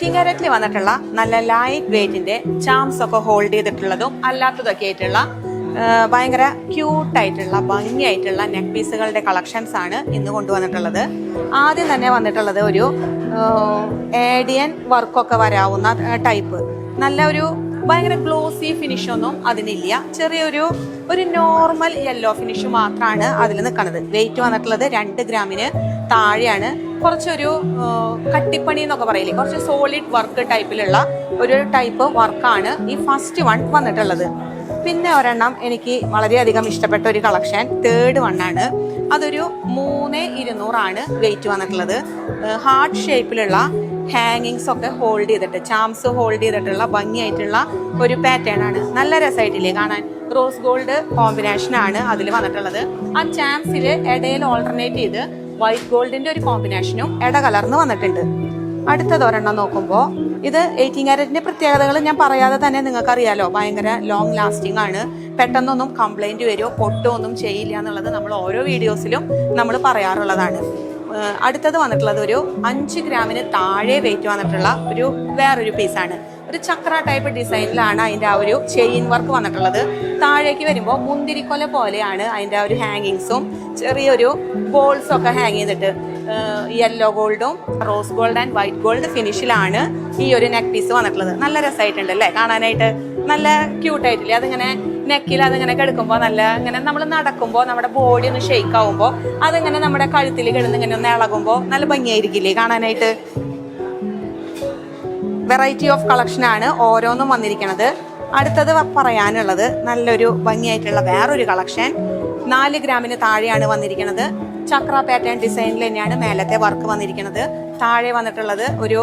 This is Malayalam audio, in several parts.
കിങ്ങരറ്റിൽ വന്നിട്ടുള്ള നല്ല ലൈറ്റ് വെയിറ്റിന്റെ ചാംസ് ഒക്കെ ഹോൾഡ് ചെയ്തിട്ടുള്ളതും അല്ലാത്തതൊക്കെ ആയിട്ടുള്ള ഭയങ്കര ക്യൂട്ടായിട്ടുള്ള ഭംഗിയായിട്ടുള്ള നെക്ക് പീസുകളുടെ കളക്ഷൻസ് ആണ് ഇന്ന് കൊണ്ടുവന്നിട്ടുള്ളത്. ആദ്യം തന്നെ വന്നിട്ടുള്ളത് ഒരു ഏഡിയൻ വർക്കൊക്കെ വരാവുന്ന ടൈപ്പ് നല്ല ഒരു ഭയങ്കര ഗ്ലോസി ഫിനിഷൊന്നും അതിനില്ല. ചെറിയൊരു ഒരു നോർമൽ യെല്ലോ ഫിനിഷ് മാത്രമാണ് അതിൽ നിൽക്കുന്നത് വെയിറ്റ് വന്നിട്ടുള്ളത് രണ്ട് ഗ്രാമിന് താഴെയാണ് കുറച്ചൊരു കട്ടിപ്പണി എന്നൊക്കെ പറയില്ലേ? കുറച്ച് സോളിഡ് വർക്ക് ടൈപ്പിലുള്ള ഒരു ടൈപ്പ് വർക്കാണ് ഈ ഫസ്റ്റ് വൺ വന്നിട്ടുള്ളത്. പിന്നെ ഒരെണ്ണം എനിക്ക് വളരെയധികം ഇഷ്ടപ്പെട്ട ഒരു കളക്ഷൻ തേർഡ് വണ്ണാണ് അതൊരു മൂന്ന് ഇരുന്നൂറാണ് വെയിറ്റ് വന്നിട്ടുള്ളത്. ഹാർഡ് ഷേപ്പിലുള്ള ഹാങ്ങിങ്സ് ഒക്കെ ഹോൾഡ് ചെയ്തിട്ട് ചാംസ് ഹോൾഡ് ചെയ്തിട്ടുള്ള ഭംഗിയായിട്ടുള്ള ഒരു പാറ്റേൺ ആണ്. നല്ല രസമായിട്ടില്ലേ കാണാൻ? റോസ് ഗോൾഡ് കോമ്പിനേഷൻ ആണ് അതിൽ വന്നിട്ടുള്ളത്. ആ ചാംസിൽ ഇടയിൽ ഓൾട്ടർനേറ്റ് ചെയ്ത് വൈറ്റ് ഗോൾഡിന്റെ ഒരു കോമ്പിനേഷനും ഇടകലർന്ന് വന്നിട്ടുണ്ട്. അടുത്തത് ഒരെണ്ണം നോക്കുമ്പോൾ ഇത് എയ്റ്റീൻ ക്യാരറ്റിന്റെ പ്രത്യേകതകൾ ഞാൻ പറയാതെ തന്നെ നിങ്ങൾക്കറിയാലോ. ഭയങ്കര ലോങ് ലാസ്റ്റിംഗ് ആണ്. പെട്ടെന്നൊന്നും കംപ്ലൈന്റ് വരുമോ പൊട്ടോ ഒന്നും ചെയ്യില്ല എന്നുള്ളത് നമ്മൾ ഓരോ വീഡിയോസിലും നമ്മൾ പറയാറുള്ളതാണ്. അടുത്തത് വന്നിട്ടുള്ളത് ഒരു അഞ്ച് ഗ്രാമിന് താഴെ വെയിറ്റ് വന്നിട്ടുള്ള ഒരു വേറൊരു പീസാണ് ഒരു ചക്ര ടൈപ്പ് ഡിസൈനിലാണ് അതിന്റെ ആ ഒരു ചെയിൻ വർക്ക് വന്നിട്ടുള്ളത്. താഴേക്ക് വരുമ്പോൾ മുന്തിരിക്കൊല പോലെയാണ് അതിന്റെ ആ ഒരു ഹാങ്ങിങ്സും ചെറിയൊരു ബോൾസും ഒക്കെ ഹാങ് ചെയ്തിട്ട് yellow ഗോൾഡും rose gold and white gold ഫിനിഷിലാണ് ഈ ഒരു നെക്ക് പീസ് വന്നിട്ടുള്ളത്. നല്ല രസമായിട്ടുണ്ട് അല്ലേ? കാണാനായിട്ട് നല്ല ക്യൂട്ടായിട്ടില്ലേ അതിങ്ങനെ നെക്കിൽ അതിങ്ങനെ കിടക്കുമ്പോൾ നല്ല ഇങ്ങനെ നമ്മൾ നടക്കുമ്പോൾ നമ്മുടെ ബോഡി ഒന്ന് ഷെയ്ക്ക് ആവുമ്പോൾ അതിങ്ങനെ നമ്മുടെ കഴുത്തിൽ കിടന്ന് ഇങ്ങനെ ഒന്ന് ഇളകുമ്പോൾ നല്ല ഭംഗിയായിരിക്കില്ലേ? കാണാനായിട്ട് വെറൈറ്റി ഓഫ് കളക്ഷനാണ് ഓരോന്നും വന്നിരിക്കുന്നത് അടുത്തത് പറയാനുള്ളത് നല്ലൊരു ഭംഗിയായിട്ടുള്ള വേറൊരു കളക്ഷൻ നാല് ഗ്രാമിന് താഴെയാണ് വന്നിരിക്കുന്നത് ചക്ര പാറ്റേൺ ഡിസൈനിൽ തന്നെയാണ് മേലത്തെ വർക്ക് വന്നിരിക്കുന്നത് താഴെ വന്നിട്ടുള്ളത് ഒരു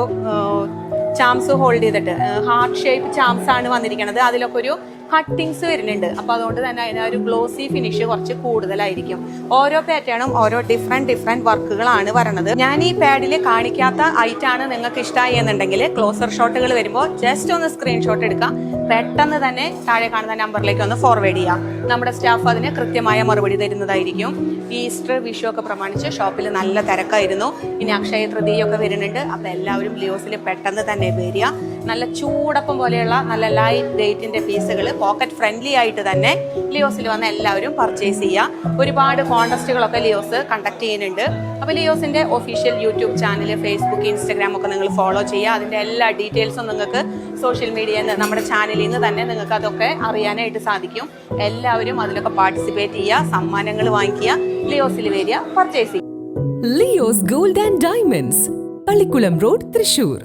ചാംസ് ഹോൾഡ് ചെയ്തിട്ട് ഹാർട്ട് ഷേപ്പ് ചാംസ് ആണ് വന്നിരിക്കുന്നത് അതിലൊക്കെ ഒരു കട്ടിങ്സ് വരുന്നുണ്ട്. അപ്പൊ അതുകൊണ്ട് തന്നെ അതിന് ഒരു ഗ്ലോസി ഫിനിഷ് കുറച്ച് കൂടുതലായിരിക്കും. ഓരോ പാറ്റേണും ഓരോ ഡിഫറെന്റ് ഡിഫറെന്റ് വർക്കുകളാണ് വരണത്. ഞാൻ ഈ പാഡിൽ കാണിക്കാത്ത ഐറ്റം ആണ് നിങ്ങൾക്ക് ഇഷ്ടമായി എന്നുണ്ടെങ്കിൽ ക്ലോസർ ഷോട്ടുകൾ വരുമ്പോൾ ജസ്റ്റ് ഒന്ന് സ്ക്രീൻഷോട്ട് എടുക്കാം. പെട്ടെന്ന് തന്നെ താഴെ കാണുന്ന നമ്പറിലേക്ക് ഒന്ന് ഫോർവേഡ് ചെയ്യാം. നമ്മുടെ സ്റ്റാഫ് അതിന് കൃത്യമായ മറുപടി തരുന്നതായിരിക്കും. ഈസ്റ്റർ വിഷു ഒക്കെ പ്രമാണിച്ച് ഷോപ്പിൽ നല്ല തിരക്കായിരുന്നു. ഇനി അക്ഷയ തൃതീയൊക്കെ വരുന്നുണ്ട്. അപ്പോൾ എല്ലാവരും ലിയോസിൽ പെട്ടെന്ന് തന്നെ വരിക. നല്ല ചൂടപ്പം പോലെയുള്ള നല്ല ലൈറ്റ് ഡേറ്റിന്റെ പീസുകൾ പോക്കറ്റ് ഫ്രണ്ട്ലി ആയിട്ട് തന്നെ ലിയോസിൽ വന്ന് എല്ലാവരും പർച്ചേസ് ചെയ്യുക. ഒരുപാട് കോൺടെസ്റ്റുകളൊക്കെ ലിയോസ് കണ്ടക്ട് ചെയ്യുന്നുണ്ട്. അപ്പോൾ ലിയോസിന്റെ official YouTube channel Facebook Instagram ഒക്കെ നിങ്ങൾ ഫോളോ ചെയ്യുക. അതിന്റെ എല്ലാ ഡീറ്റെയിൽസും നിങ്ങൾക്ക് സോഷ്യൽ മീഡിയയിൽ നിന്ന് നമ്മുടെ ചാനലിൽ നിന്ന് തന്നെ നിങ്ങൾക്ക് അതൊക്കെ അറിയാനായിട്ട് സാധിക്കും. എല്ലാവരും അതിലൊക്കെ പാർട്ടിസിപ്പേറ്റ് ചെയ്യുക സമ്മാനങ്ങൾ വാങ്ങിക്കുക ലിയോ സിലിവേരിയ പർച്ചേസ് ചെയ്യുക. Leo's gold and diamonds Pallikkulam road Thrissur.